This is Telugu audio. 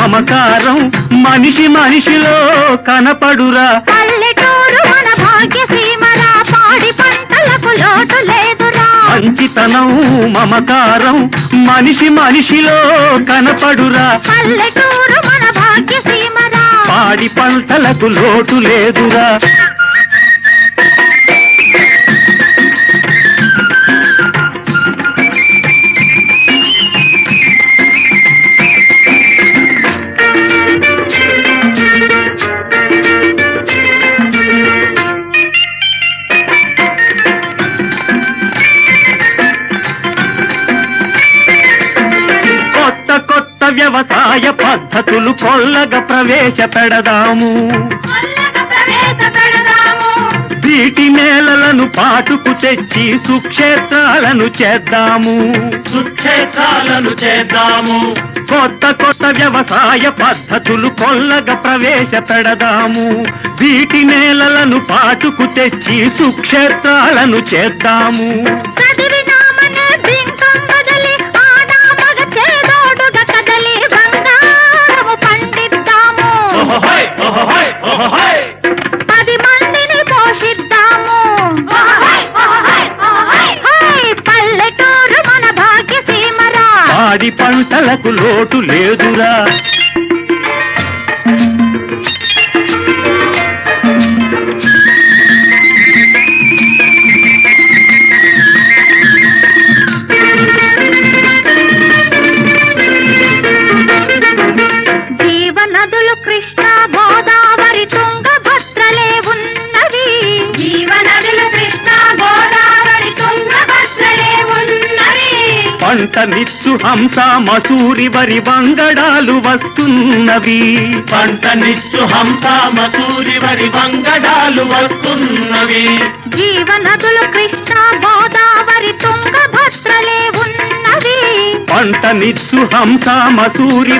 మమకారం మనిషి మనిషిలో కనపడురా. పల్లెటూరు మన భాగ్యసీమరా పాడి పంటలకు లోటు లేదురా. మంచితనం మమకారం మనిషి మనిషిలో కనపడురా. పల్లెటూరు మన భాగ్యసీమరా. పాడి పంటలకు లోటు లేదురా. వ్యవసాయ పద్ధతులు కొల్లగా ప్రవేశపెడదాము వీటి నేలలను పాటుకు తెచ్చి సుక్షేత్రాలను చేద్దాము. సుక్షేత్రాలను చేద్దాము. కొత్త కొత్త వ్యవసాయ పద్ధతులు కొల్లగా ప్రవేశపెడదాము వీటి నేలలను పాటుకు తెచ్చి సుక్షేత్రాలను చేద్దాము. చదివినామనే పంటలకు లోటు లేదురా. పంట నిచ్చు హంస మసూరి వరి వంగడాలు వస్తున్నవి. పంట నిచ్చు హంస మసూరి వరి వంగడాలు వస్తున్నవి. జీవనదులు కృష్ణ గోదావరి తుంగభద్రలే ఉన్నవి. పంట నిచ్చు హంస మసూరి వరి